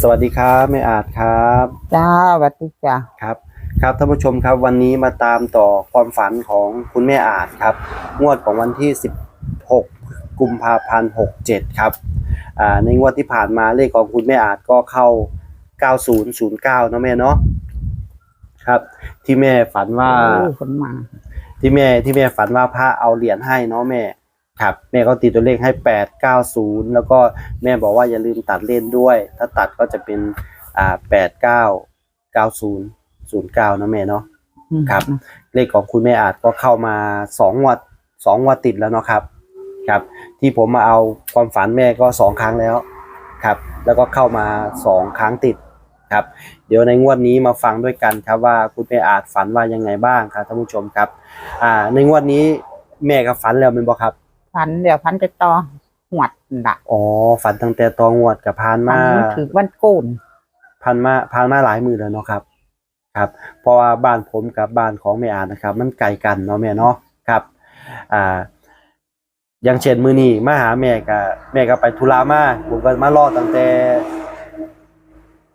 สวัสดีครับแม่อาจครับจ้าสวัสดีจ้าครับ ครับท่านผู้ชมครับวันนี้มาตามต่อความฝันของคุณแม่อาจครับ งวดของวันที่ 16 กุมภาพันธ์67 ครับอ่าในงวดที่ผ่านมาเลขของคุณแม่อาจก็เข้า 9009เนาะแม่เนาะครับ ที่แม่ฝันว่า โอ้คนมา ที่แม่ที่แม่ฝันว่าพระเอาเหรียญให้เนาะแม่ ครับแม่ก็ตีตัวเลขให้แปดเก้าศูนย์แล้วก็แม่บอกว่าอย่าลืมตัดเล่นด้วย ถ้าตัดก็จะเป็นอ่าแปดเก้าเก้าศูนย์ศูนย์เก้านะแม่เนาะอืมครับ เลขของคุณแม่อาจก็เข้ามาสองงวัดสองงวัดติดแล้วเนาะครับครับ ที่ผมมาเอาความฝันแม่ก็สองครั้งแล้วครับ แล้วก็เข้ามาสองครั้งติดครับ เดี๋ยวในงวดนี้มาฟังด้วยกันครับว่าคุณแม่อาจฝันว่ายังไงบ้างครับท่านผู้ชมครับอ่าในงวดนี้แม่ก็ฝันแล้วเป็นบ่ครับ พันเดี๋ยวพันไปต่อหวดดักอ๋อฝันตั้งแต่ตองวดกับพานพัมานถือวันโกนพานมาพานมาหลายมือแล้วเนาะครับ ครับ เพราะว่าบ้านผมกับบ้านของแม่อาจนะครับ มันไกลกันเนาะแม่เนาะครับอ่าอย่างเช่นมือนี้มาหาแม่กับแม่ก็ไปธุระมาผมก็มารอตั้งแต่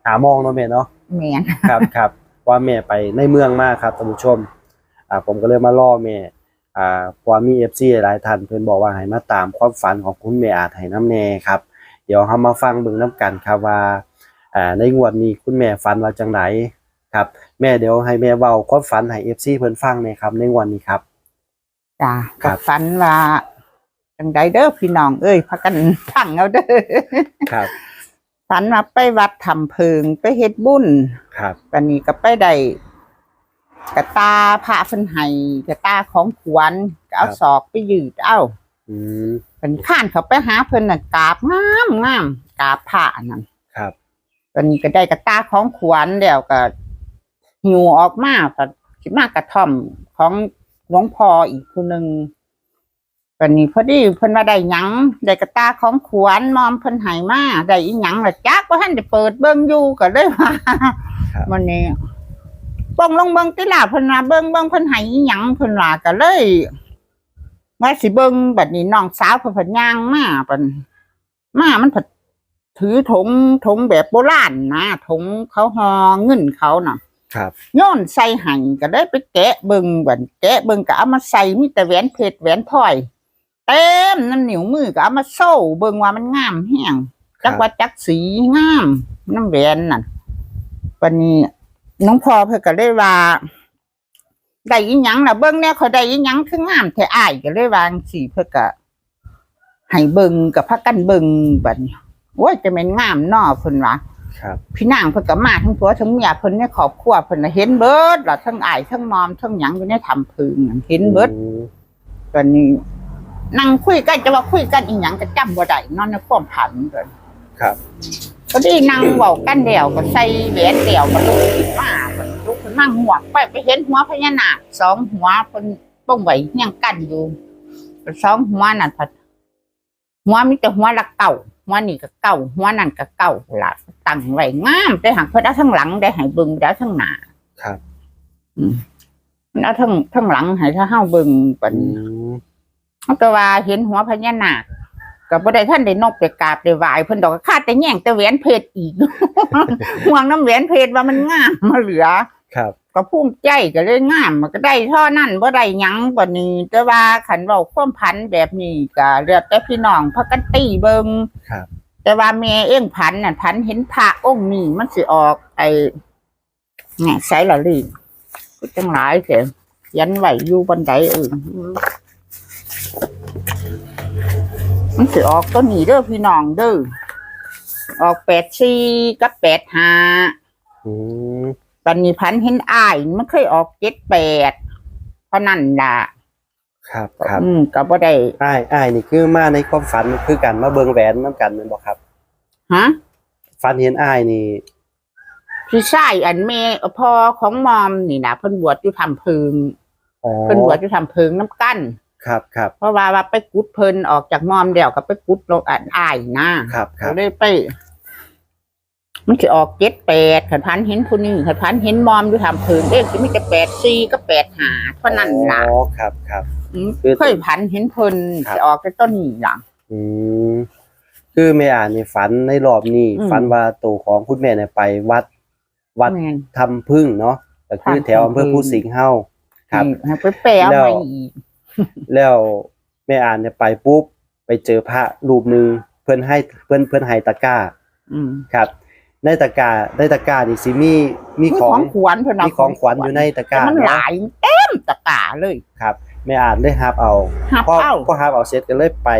หาโมองเนาะแม่เนาะแมนครับครับว่าแม่ไปในเมืองมากครับท่านผู้ชม อ่า ผมก็เลยมาล่อแม่ อ่าเพราะว่ามีเอฟซีหลายท่านเพิ่นบอกว่าให้มาตามความฝันของคุณแม่อาจให้น้ำแน่ครับ เดี๋ยวเรามาฟังเบิ่งน้กันครับว่าอ่าในงวดนี้คุณแม่ฝันว่าจังไดครับแม่เดี๋ยวให้แม่เว้าความฝันให้เอฟซีเพิ่นฟังหน่อยครับในงวดนี้ครับ จ้าครักับฝันว่าจังใดเด้อพี่น้อง เอ้ยพากันฟังเอาเด้อครับฝันว่าไปวัดทำเพิงไปเฮ็ดบุญครับวันนี้ก็ไปได้ กระตาพระเพิ่นให้กระตาของขวัญก็เอาศอกไปยืดเอาอืมเป็นข้านเขาไปหาเพิ่นน่ะกราบงามงามกราบพระนั่นครับวันนี้ก็ได้กระตาของขวัญแล้วก็หิวออกมาก็สิมากระท่อมของหลวงพ่ออีกคนหนึ่งวันนี้พอดีเพิ่นว่าได้หยังได้กระตาของขวัญมอมเพิ่นให้มาได้อีหยังล่ะจักว่าท่านได้เปิดเบิ่งอยู่ก็เลยว่าครับวันนี้ บังลงเบิ่งติล่ะเพิ่นว่าเบิ่งเบิ่งเพิ่นให้อีหยังเพิ่นว่าก็เลยว่าสิเบิ่งบัดนี้น้องสาวเพิ่นเพิ่นย่างมาเพิ่นมามันเพิ่นถือถุงถุงแบบโบราณนะถุงเขาหอเงินเขาน่ะครับโย้อนใส่หันก็ได้ไปแกะเบิงบันแกะเบิงก็เอามาใส่มีแต่แหวนเพชรแหวนพลอยเต็มน้ำหนิวมือก็เอามาโซ่เบิงว่ามันงามแห้งจักว่าจักสีงามน้ำแหวนน่ะวันนี้ น้องพ่อเพิ่นก็เลยว่าได้อีหยังล่ะเบิ่งแน่เขาได้อีหยังคืองามแท้อ้ายก็เลยวาจั่งสีเพิ่นก็ให้เบิ่งกับพักกันเบิ่งบัดนี้โอ้ยจะเป็นงามเนอเพิ่นว่าครับพี่นางเพิ่นก็มาทั้งผัวทั้งเมียเพิ่นในครอบครัวเพิ่นน่ะเห็นเบิดล่ะทั้งอ้ายทั้งมอมทั้งหยังอยู่ในทำพึงนั่นเห็นเบิดอืมตอนนี้นั่งคุยกันจะว่าคุยกันอีหยังก็จำบ่ได้นอนในความผันเพิ่นครับ พอดีนั่งเว้ากันแล้วก็ใส่แหวนแล้วก็ลุกขึ้นมาเพิ่นลุกขึ้นมาหัวกไปไปเห็นหัวพญานาคสองหัวเพิ่นป้องไว้ยังกันอยู่สองหัวนั่นพัดหัวมีแต่หัวละเก่าหัวนี่ก็เก่าหัวนั่นก็เก่าล่ะตั้งไว้งามแต่หากเพิ่นเอาทั้งหลังได้ให้เบิ่งได้ทั้งหน้าครับ อืมมันเอาทั้งทั้งหลังให้ถ้าเฮาเบิ่งปานอืนี้มเขาก็ว่าเห็นหัวพญานาค ก็บ่ได้ท่านได้นกได้กราบได้ไหว้เพิ่นดอกก็คาดแต่แย่งแต่แหวนเพชรอีก ห่วงน้ำแหวนเพชรว่ามันงามมาเหลือ ครับ ก็ภูมิใจก็เลยงามมันก็ได้เท่านั้นบ่ได้หยังกว่านี้แต่ว่าขันเว้าความพันแบบนี้ก็เลือกแต่พี่น้องพากันตีเบิงครับ แต่ว่าแม่เองพันน่ะพันเห็นพระองค์นี้มันสิออก ไอ้แหน่ใส่ละลีก็จังหลายเสียยันไหวอยู่บันไดเออ มันสิออกตัวนี้เด้อพี่น้องเด้อออกแปดสี่กับแปดห้าอืมตอนนี้พันเห็นอ้ายมันเคยออกเจ็ดแปดเพราะนั่นล่ะครับครับอืมก็บ่ได้อ้ายอ้ายนี่คือมาในความฝันคือกันมาเบิ่งแหวนนํกันแม่นบ่ครับ ฮะฝันเห็นอ้ายนี่พี่ชายอันเมพ่อของมอมนี่นะเพิ่นบวชอยู่ทำพึงอ๋อเพิ่นบวชอยู่ทำพึงน้ำกั้น ครับครับเพราะว่าว่าไปกุดเพิ่นออกจากมอมเดียวก็ไปกุดลงอ่านอ้ายนะครับครัก็บเลยไป มันสิออกเจ็ดแปดขันพันเห็นผู้นี้ขันพันเห็นมอมอยู่ทำพึงเด้จะมีแต่แปดสี่ก็แปดหาเท่านั้นล่ะอ๋อครับครับอืมคือเคยพันเห็นเพิ่นครับสิออกแต่ต้นนี้ล่ะอืมคือแม่อ่านในฝันในรอบนี้อืมฝันว่าตัวของคุณแม่เนี่ยไปวัด วัดแม่นทำพึ่งเนาะก็คือวัดแถวอำเภอทำผึ้งผู้สิงห์เฮาครับนี่ให้ไปแปลเอาแล้วมาอีก แล้วแม่อ่านเนี่ยไปปุ๊บไปเจอพระรูปหนึ่งเพิ่นให้เพิ่นเพิ่นให้ตะกร้าอืมครับในตะกร้าในตะกร้านี่สิมีมีมีขขอองงขวัญเพิ่นเอามีของขวัญอยู่ในตะกร้าแต่มันหเนาะลายเต็มตะกร้าเลยครับแม่อ่านได้ฮับเอาหับพอเอาพอฮับเอาเสร็จก็เลยไป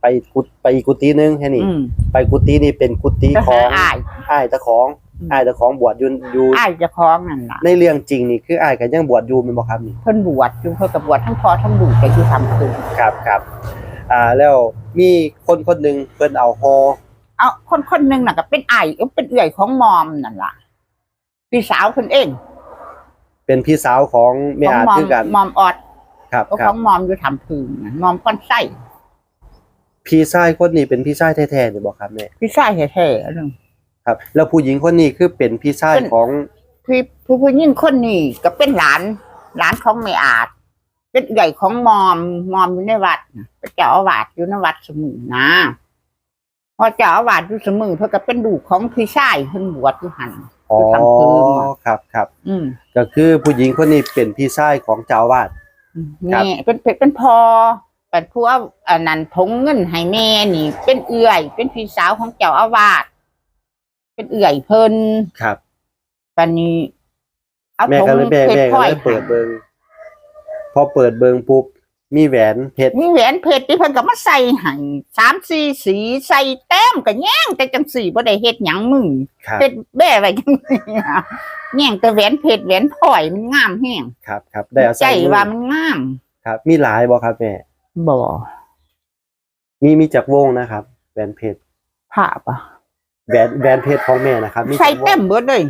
ไปกุฏไปอีกกุฏิหนึงแค่นี้อืมไปกุฏินี่เป็นกุฏิก็ขหาองอ้ายอ้ายตะของ อืมอ้ายตะของบวชอยู่อยู่อ้ายเจะคล้าของนั่นล่ะในเรื่องจริงนี่คืออ้ายก็ยังบวชอยู่แม่นบ่ครับนี่เพิ่นบวชอยู่เพิ่นก็บวชทั้งพ่อทั้งลูกก็อยู่ทำคืนครับครับอ่าแล้วมีคนคนหนึงเพิ่นเอาฮอเอาคนคนหนึงน่ะก็เป็นอ้ายเอ้าเป็นเอื้อยของมอมนั่นล่ะพี่สาวเพิ่นเอง เป็นพี่สาวของแม่ของอาจมอมคือกันมอมออดครับก็คขรัอบงมอมอยู่ทำพึงน่ะมอมก้อนไส้พี่ชายคนนี้เป็นพี่ชายแท้ๆนี่บ่ครับแม่พี่ชายแท้ๆนึง ครับ แล้วผู้หญิงคนนี้คือเป็นพี่ชายเป็นของพี่ผู้ผู้หญิงคนนี้ก็เป็นหลานหลานของแม่อาจ เป็นใหญ่ของมอมมอมอยู่ในวัดน่ะเป็นเจ้าอาวาสอยู่ในวัดสมุนนะพอเจ้าอาวาสอยู่สมุนเพื่อก็เป็นลูกของพี่ชายเพิ่นบวชอยู่หันอ๋อทำคืนว่ะครับครับอืมก็คือผู้หญิงคนนี้เป็นพี่ชายของเจ้าอาวาดครับแม่เป็นเป็นเป็นพอเป็นผู้เอาอันนั้นทงเงินให้แม่นี่ เป็นเอื่อย เป็นพี่สาวของเจ้าอาวาส เป็นเอื่อยเพิ่นครับ ปันนี้เอาแม่ทงก็เลยแม่เพชแม่รพก็ลอเลยยเปิดเบิงพอเปิดเบิงปุ๊บมีแหวนเพชรมีแหวนเพชรที่เพิ่นก็มาใส่ให้สามสี่สีใส่แต้มก็แย่งแต่จังสี่บ่ได้เฮ็ดหยังมึงครับเพชรแบ้ไว้จังซี่อะแย่งแต่แหวนเพชรแหวนพลอยมันงามแฮงครับ ครับ ได้เอาใจใส่มือว่ามันงาม ครับ มีหลายบ่ครับแม่บ่มีมีจากวงนะครับแหวนเพชรภาพอะ แหวนแหวนเพชรของแม่นะครับมีใส่จากวงเต็มเบิดเลย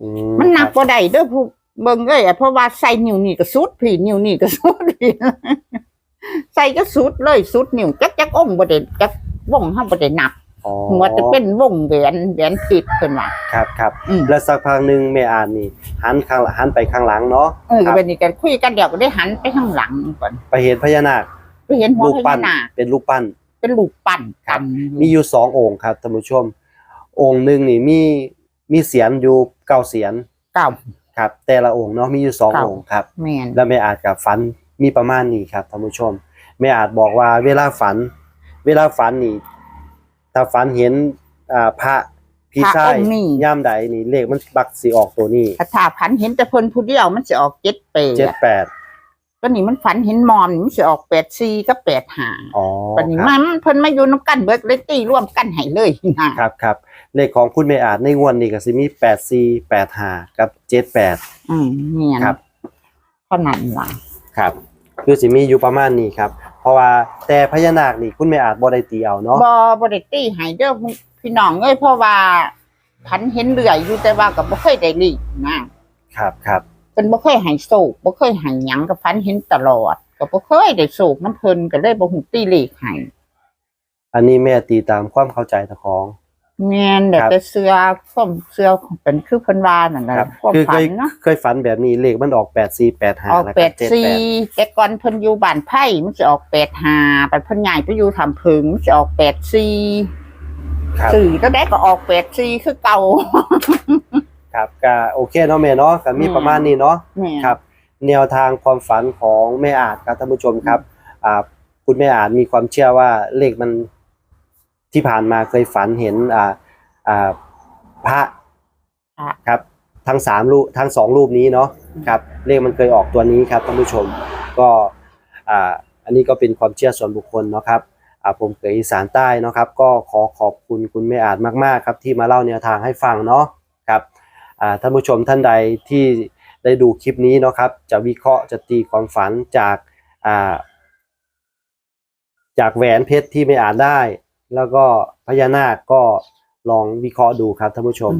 อืมันหนักครับบ่ได้เด้อผู้เบิ่งเอ้ยอะเพราะว่าใส่นิ้วนี่ก็สุดพี่นิ้วนี่ก็สุดพี่ใส่ก็สุดเลยสุดนิ้วจักจักองค์บ่ได้จักวงเฮาบ่ได้นับอ๋อหัวจะเป็นวงแหวนแหวนเพชรเพิ่นว่า ครับครับอืม แล้วสักพักหนึงแม่อ่านนี่หันข้างหันไปข้างหลังเนาะเออครัก็บเป็นนี่กันคุยกันเดี๋ยวก็ได้หันไปข้างหลังก่อนไปเห็นพญานาคไปเห็นหัวรูปพปั้ญานนาคเป็นรูปปั้น เป็นลูกปั้นครับกันมีอยู่สององค์ครับท่านผู้ชม องค์หนึ่งนี่มีมีเสียนอยู่เก้าเสียนเก่าครับ แต่ละองค์เนาะมีอยู่สองเก้าองค์ครับแม่นแล้วแม่อาจกับฝันมีประมาณนี้ครับท่านผู้ชมแม่อาจบอกว่าเวลาฝัน เวลาฝันนี่ถ้าฝันเห็นอ่าพระพี่ชายย่ามใดนี่เลขมันบักสิออกตัวนี้ถ้าถ้าพันเห็นแต่เพิ่นผู้เดียวมันสิออก7เจ็ด8แปด ก็นี่มันฝันเห็นมอมนี่มันสิออก8 4กับ8 5อ๋อปันนี้ครับมันเพิ่นมาอยู่นํกันเบิดเลยตีร่วมกันให้เลยนะ ครับครับเลขของคุณแม่อาจในงวดนี้ก็สิมีแปดสี่แปดห้ากับเจ็ดแปด อืมเนี่ยครับ เท่านั้นล่ะ ครับคือสิมีอยู่ประมาณนี้ครับ เพราะว่าแต่พญานาคนี่คุณแม่อาจบ่ได้ตีเอาเนาะบ่บ่ได้ตีให้เด้อพี่น้องเอ้ยเพราะว่าพันเห็นเรื่อยอยู่แต่ว่าก็บ่เคยได้ลีกนะครับครับ เพิ่นบ่เคยให้โศกบ่เคยให้หยังก็พันเห็นตลอด ก็บ่เคยได้โศกน้ำเพิ่นก็เลยบ่ฮู้ตีเลขให้อันนี้แม่ตีตามความเข้าใจตะของ แม่นแต่ครับแต่เสื้อส้มเสื้อเป็นคือเพิ่นว่านั่นน่ะครับความคือเคฝันยเนาะเคยฝันแบบนี้เลขมันออกแปดสี่แปดห้าออกแล้วแปก็ดเจ็ดสี่แปดแต่ก่อนเพิ่นอยู่บ้านไผ่มันจะออกแปดห้าแต่เพิ่นย้ายไปอยู่ทำผึงมันจะออกแปดสี่ครับสื่อก็ได้ก็ออกแปดสี่คือเก่า ครับก็โอเคเนาะแม่เนาะก็มีอืมประมาณนี้เนาะแม่ครับ แนวทางความฝันของแม่อาจครับท่านผู้ชมครับอ่าคุณแม่อาจมีความเชื่อว่าเลขมันที่ผ่านมาเคยฝันเห็นอ่าอ่าพระค่ะครับ ทั้งสามรูปทั้งสองรูปนี้เนาะครับเลขมันเคยออกตัวนี้ครับท่านผู้ชมก็อ่าอันนี้ก็เป็นความเชื่อส่วนบุคคลเนาะครับอ่าผมเกยอีสานใต้เนาะครับ ก็ขอขอบคุณคุณแม่อาจมากๆครับ ที่มาเล่าแนวทางให้ฟังเนาะครับอ่า ท่านผู้ชมท่านใดที่ได้ดูคลิปนี้เนาะครับ จะวิเคราะห์จะตีความฝันจากอ่าจากแหวนเพชรที่ไม่อ่านได้ แล้วก็พญานาคก็ลองวิเคราะห์ดูครับท่านผู้ชม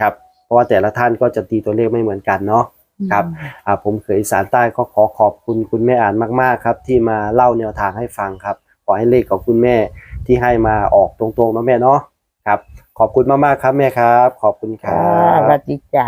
ครับ เพราะว่าแต่ละท่านก็จะตีตัวเลขไม่เหมือนกันเนาะครับอ่าผมเขยอีสารใต้ก็ขอขอบคุณคุณแม่อ่านมากๆครับ ที่มาเล่าแนวทางให้ฟังครับ ขอให้เลขของคุณแม่ที่ให้มาออกตรงๆเนาะแม่เนาะครับ ขอบคุณมากๆครับแม่ครับ ขอบคุณคค่ะรัสบวัสดีจ้ะ